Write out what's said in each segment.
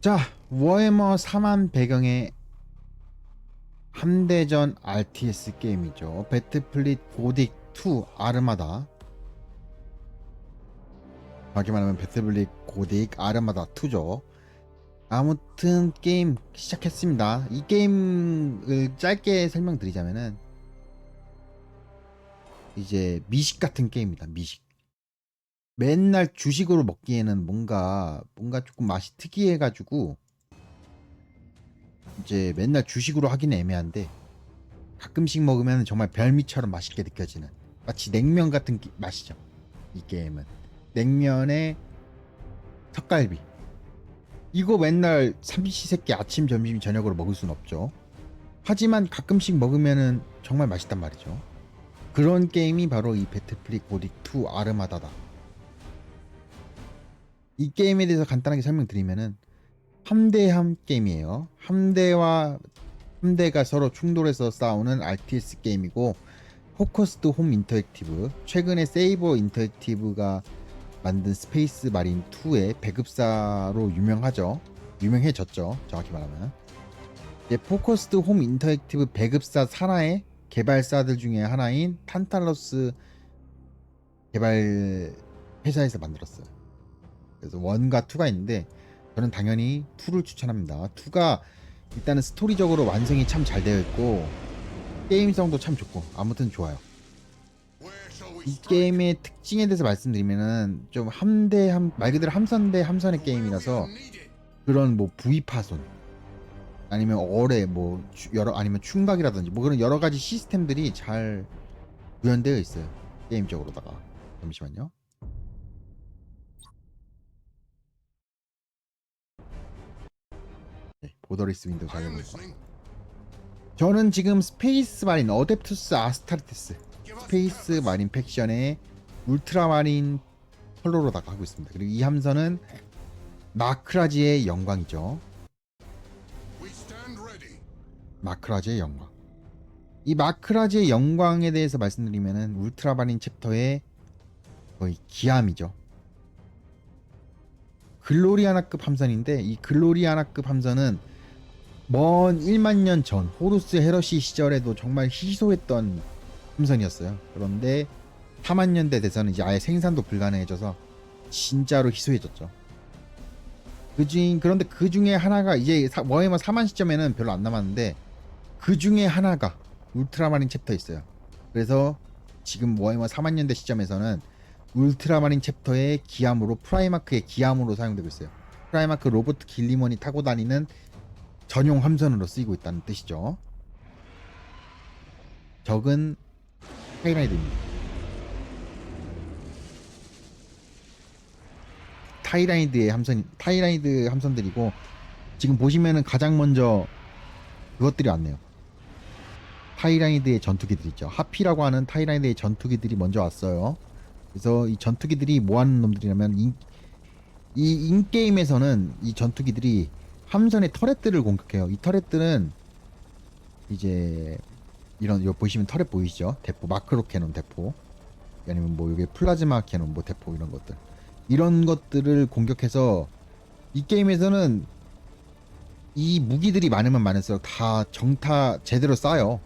자, 워해머 4만 배경의 함대전 RTS 게임이죠. 배틀플릿 고딕 2 아르마다. 정확히 말하면 배틀플릿 고딕 아르마다 2죠. 아무튼 게임 시작했습니다. 이 게임을 짧게 설명드리자면은 이제 미식 같은 게임입니다. 미식. 맨날 주식으로 먹기에는 뭔가 뭔가 조금 맛이 특이해가지고 이제 맨날 주식으로 하기는 애매한데 가끔씩 먹으면 정말 별미처럼 맛있게 느껴지는 마치 냉면 같은 기- 맛이죠. 이 게임은 냉면에 턱갈비 이거 맨날 삼시세끼 아침 점심 저녁으로 먹을 순 없죠. 하지만 가끔씩 먹으면은 정말 맛있단 말이죠. 그런 게임이 바로 이 배틀플릿 고딕 2 아르마다다. 이 게임에 대해서 간단하게 설명드리면은 함대함 게임이에요. 함대와 함대가 서로 충돌해서 싸우는 RTS 게임이고 포커스드 홈 인터랙티브 최근에 세이버 인터랙티브가 만든 스페이스 마린 2의 배급사로 유명하죠. 유명해졌죠. 정확히 말하면. 이제 포커스드 홈 인터랙티브 배급사 산하의 개발사들 중에 하나인 탄탈러스 개발 회사에서 만들었어요. 그래서 1과 2가 있는데 저는 당연히 2를 추천합니다. 2가 일단은 스토리적으로 완성이 참 잘 되어 있고 게임성도 참 좋고 아무튼 좋아요. 이 게임의 특징에 대해서 말씀드리면은 좀 함대 함, 말 그대로 함선 대 함선의 게임이라서 그런 뭐 부위 파손 아니면 어뢰 뭐 추- 여러 아니면 충각이라든지 뭐 그런 여러 가지 시스템들이 잘 구현되어 있어요 게임적으로다가 잠시만요. 네, 보더리스 윈도우 작업을 저는 지금 스페이스 마린 어댑투스 아스타르테스 스페이스 마린 팩션의 울트라 마린 컬러로다가 하고 있습니다. 그리고 이 함선은 마크라지의 영광이죠. 마크라지의 영광. 이 마크라지의 영광에 대해서 말씀드리면은 울트라 마린 챕터의 거의 기함이죠. 글로리아나급 함선인데 이 글로리아나급 함선은 먼 1만 년 전 호루스 헤러시 시절에도 정말 희소했던 함선이었어요. 그런데 4만 년대 돼서는 이제 아예 생산도 불가능해져서 진짜로 희소해졌죠. 그중 그런데 그 중에 하나가 이제 사- 워해머 4만 시점에는 별로 안 남았는데 그 중에 하나가 울트라마린 챕터 있어요. 그래서 지금 워해머 4만 년대 시점에서는 울트라마린 챕터의 기함으로 프라이마크의 기함으로 사용되고 있어요. 프라이마크 로버트 길리먼이 타고 다니는 전용 함선으로 쓰이고 있다는 뜻이죠. 적은 타이라이드입니다. 타이라이드의 함선, 타이라이드 함선들이고 지금 보시면은 가장 먼저 그것들이 왔네요. 타이라이드의 전투기들 있죠. 하피라고 하는 타이라이드의 전투기들이 먼저 왔어요. 그래서 이 전투기들이 뭐 하는 놈들이냐면 인, 이 인게임에서는 이 전투기들이 함선의 터렛들을 공격해요. 이 터렛들은 이제 이런 요 보시면 터렛 보이시죠? 대포 마크로 캐논 대포 아니면 뭐 이게 플라즈마 캐논 뭐 대포 이런 것들 이런 것들을 공격해서 이 게임에서는 이 무기들이 많으면 많을수록 다 정타 제대로 쌓여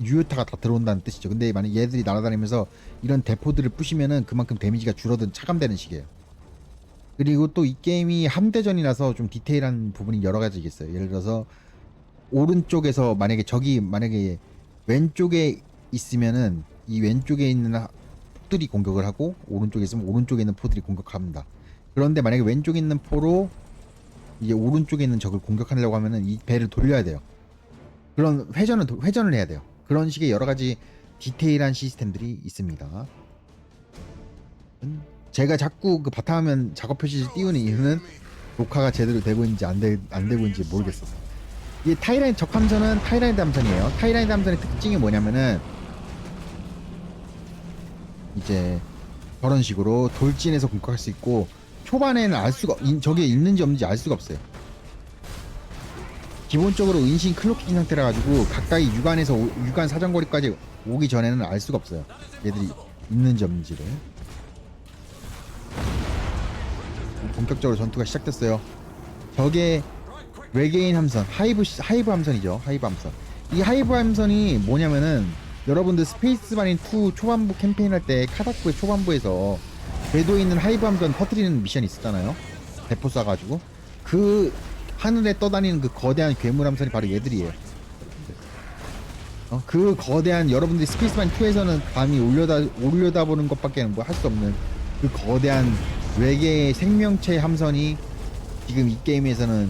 유효타가 다 들어온다는 뜻이죠. 근데 만약 얘들이 날아다니면서 이런 대포들을 부시면은 그만큼 데미지가 줄어든 차감되는 식이에요. 그리고 또 이 게임이 함대전이라서 좀 디테일한 부분이 여러 가지 있어요. 예를 들어서 오른쪽에서 만약에 적이 만약에 왼쪽에 있으면은 이 왼쪽에 있는 하- 포들이 공격을 하고 오른쪽에 있으면 오른쪽에 있는 포들이 공격합니다. 그런데 만약에 왼쪽에 있는 포로 이제 오른쪽에 있는 적을 공격하려고 하면은 이 배를 돌려야 돼요. 그런 회전을 도- 회전을 해야 돼요. 그런 식의 여러 가지 디테일한 시스템들이 있습니다. 음, 제가 자꾸 그 바탕화면 작업 표시를 띄우는 이유는 녹화가 제대로 되고 있는지 안, 되, 안 되고 있는지 모르겠어서. 이 타이라인 적 함선은 타이라이드 함선이에요. 타이라이드 함선의 특징이 뭐냐면은 이제 저런 식으로 돌진해서 공격할 수 있고 초반에는 알 수가 인- 저게 있는지 없는지 알 수가 없어요. 기본적으로 은신 클로킹 상태라 가지고 가까이 육안에서 오- 육안 사정거리까지 오기 전에는 알 수가 없어요. 얘들이 있는지 없는지를. 본격적으로 전투가 시작됐어요. 적의 외계인 함선 하이브 시- 하이브 함선이죠. 하이브 함선. 이 하이브 함선이 뭐냐면은 여러분들 스페이스 마린 2 초반부 캠페인 할 때 카다쿠의 초반부에서 궤도에 있는 하이브 함선 터트리는 미션이 있었잖아요. 대포 쏴가지고. 그 하늘에 떠다니는 그 거대한 괴물 함선이 바로 얘들이에요. 어, 그 거대한 여러분들이 스페이스만 2에서는 감히 올려다 올려다보는 것밖에 뭐할 수 없는 그 거대한 외계의 생명체 함선이 지금 이 게임에서는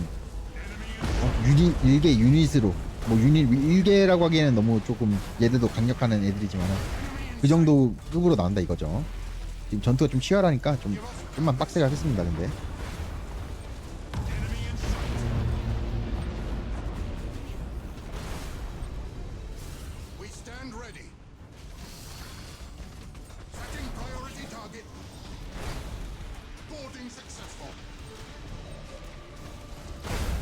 어, 유닛 일개 유닛으로 뭐 유닛 일개라고 하기에는 너무 조금 얘들도 강력한 애들이지만 그 정도 급으로 나온다 이거죠. 지금 전투가 좀 치열하니까 좀 좀만 빡세게 하겠습니다. 근데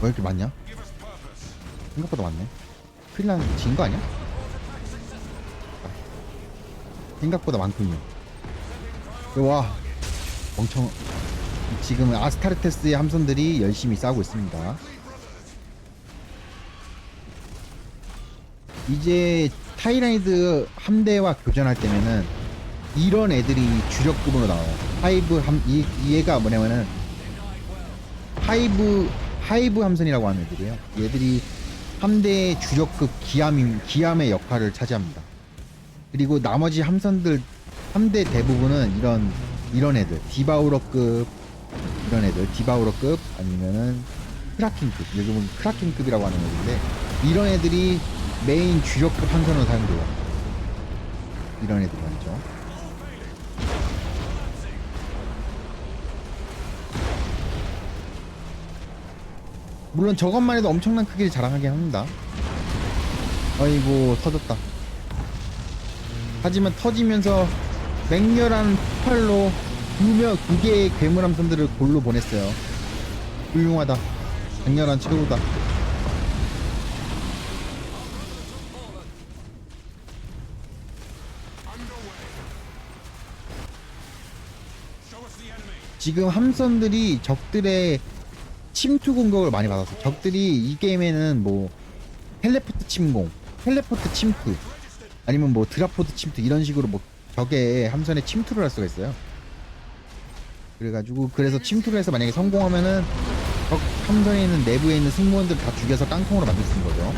왜 이렇게 많냐? 생각보다 많네. 난, 진거 아니야? 생각보다 많군요. 와, 엄청, 지금 아스타르테스의 함선들이 열심히 싸우고 있습니다. 이제 타이라이드 함대와 교전할 때면은 이런 애들이 주력급으로 나와요. 하이브 함, 이, 이 얘가 뭐냐면은 하이브 하이브 함선이라고 하는 애들이에요. 얘들이 함대의 주력급 기함 기함의 역할을 차지합니다. 그리고 나머지 함선들 함대 대부분은 이런 이런 애들 디바우러급 이런 애들 디바우러급 아니면은 크라킹급 여기 보면 크라킹급이라고 하는 애들인데 이런 애들이 메인 주력급 함선으로 사용돼요. 이런 애들 말이죠. 물론 저것만 해도 엄청난 크기를 자랑하긴 합니다. 아이고 터졌다. 하지만 터지면서 맹렬한 폭발로 두명 두 개의 괴물 함선들을 골로 보냈어요. 훌륭하다. 강렬한 최고다. 지금 함선들이 적들의 침투 공격을 많이 받았어. 적들이 이 게임에는 뭐 텔레포트 침공, 텔레포트 침투, 아니면 뭐 드라포트 침투 이런 식으로 뭐 적의 함선에 침투를 할 수가 있어요. 그래가지고 그래서 침투를 해서 만약에 성공하면은 적 함선에 있는 내부에 있는 승무원들 다 죽여서 깡통으로 만들 수 있는 거죠.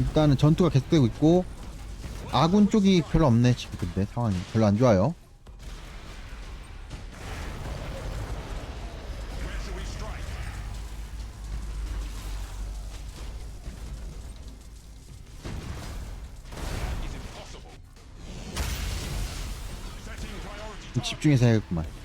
일단은 전투가 계속되고 있고 아군 쪽이 별로 없네 지금 근데 상황이 별로 안 좋아요. 집중해서 해야겠구만.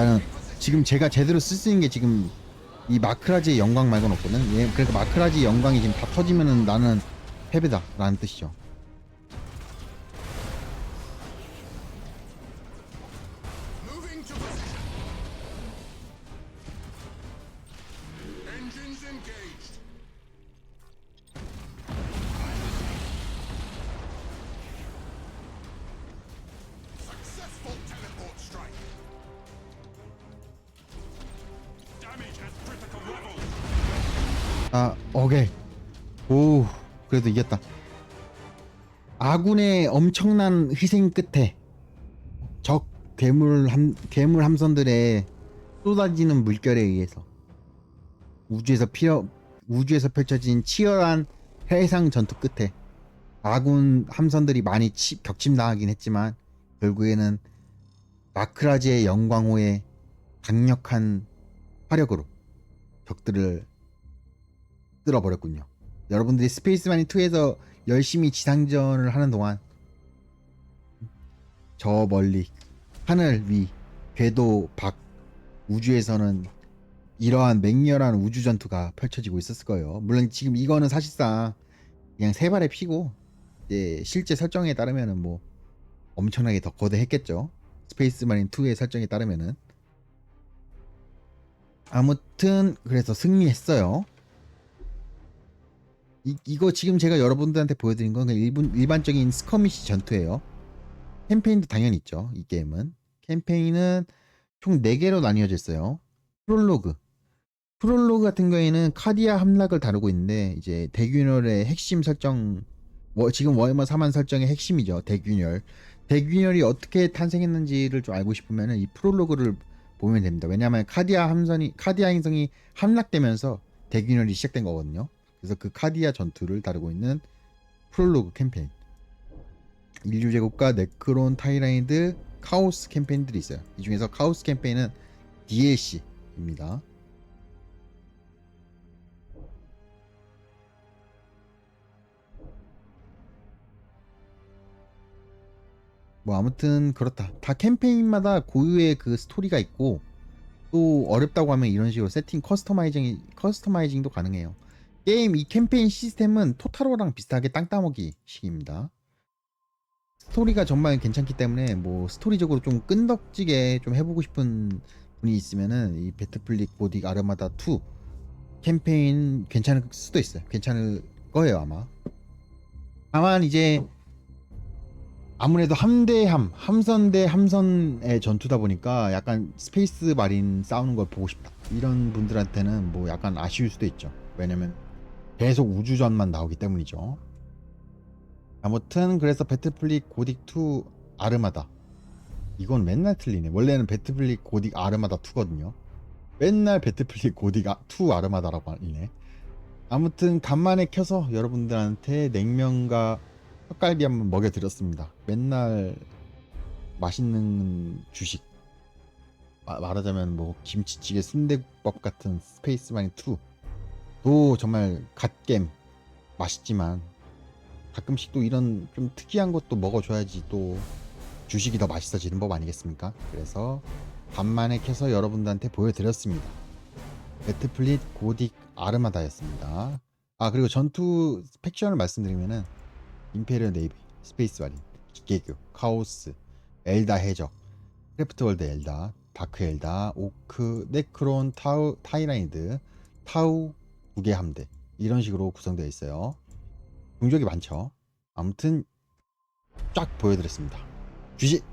나는 지금 제가 제대로 쓸 수 있는 게 지금 이 마크라지의 영광 말고는 없거든. 예, 그러니까 마크라지 영광이 지금 다 터지면은 나는 패배다라는 뜻이죠. 아, 오케이. 오, 그래도 이겼다. 아군의 엄청난 희생 끝에 적 괴물 함 괴물 함선들의 쏟아지는 물결에 의해서 우주에서 피어 우주에서 펼쳐진 치열한 해상 전투 끝에 아군 함선들이 많이 치, 격침당하긴 했지만 결국에는 마크라지의 영광호의 강력한 화력으로 적들을 쓸어버렸군요. 여러분들이 스페이스마니 2에서 열심히 지상전을 하는 동안 저 멀리 하늘 위 궤도 밖 우주에서는 이러한 맹렬한 우주 전투가 펼쳐지고 있었을 거예요. 물론 지금 이거는 사실상 그냥 세 발의 피고 이제 실제 설정에 따르면은 뭐 엄청나게 더 거대했겠죠. 스페이스 마린 2의 설정에 따르면은 아무튼 그래서 승리했어요. 이, 이거 지금 제가 여러분들한테 보여드린 건 그냥 일본, 일반적인 스커미시 전투예요. 캠페인도 당연히 있죠. 이 게임은 캠페인은 총 4개로 나뉘어져 있어요. 프롤로그 프롤로그 같은 경우에는 카디아 함락을 다루고 있는데 이제 대균열의 핵심 설정 뭐 지금 워해머 4만 설정의 핵심이죠. 대균열. 대균열이 어떻게 탄생했는지를 좀 알고 싶으면 이 프롤로그를 보면 됩니다. 왜냐하면 카디아 함선이 카디아 행성이 함락되면서 대균열이 시작된 거거든요. 그래서 그 카디아 전투를 다루고 있는 프롤로그 캠페인. 인류 제국과 네크론 타이라이드 카오스 캠페인들이 있어요. 이 중에서 카오스 캠페인은 DLC입니다. 뭐 아무튼 그렇다. 다 캠페인마다 고유의 그 스토리가 있고 또 어렵다고 하면 이런 식으로 세팅 커스터마이징 커스터마이징도 가능해요. 게임 이 캠페인 시스템은 토타로랑 비슷하게 땅 따먹이식입니다. 스토리가 정말 괜찮기 때문에 뭐 스토리적으로 좀 끈덕지게 좀 해보고 싶은 분이 있으면은 이 배트플릭 보딕 아르마다 2 캠페인 괜찮을 수도 있어요. 괜찮을 거예요 아마. 다만 이제 아무래도 함대 함, 함선 대 함선의 전투다 보니까 약간 스페이스 마린 싸우는 걸 보고 싶다. 이런 분들한테는 뭐 약간 아쉬울 수도 있죠. 왜냐면 계속 우주전만 나오기 때문이죠. 아무튼 그래서 배틀플릭 고딕 2 아르마다 이건 맨날 틀리네. 원래는 배틀플릭 고딕 아르마다 2거든요. 맨날 배틀플릭 고딕 2 아르마다라고 하네. 아무튼 간만에 켜서 여러분들한테 냉면과 떡갈비 한번 먹여드렸습니다. 맨날 맛있는 주식 마- 말하자면 뭐 김치찌개 순대국밥 같은 스페이스마인 2 도 정말 갓겜 맛있지만 가끔씩 또 이런 좀 특이한 것도 먹어줘야지 또 주식이 더 맛있어지는 법 아니겠습니까? 그래서 간만에 켜서 여러분들한테 보여드렸습니다. 배트플릿 고딕 아르마다였습니다. 아 그리고 전투 팩션을 말씀드리면은 임페리얼 네이비, 스페이스 마린, 기계교, 카오스, 엘다 해적, 크래프트월드 엘다, 다크 엘다, 오크, 네크론, 타우, 타이라이드, 타우 두개 함대 이런 식으로 구성되어 있어요. 종족이 많죠. 아무튼 쫙 보여드렸습니다. 주식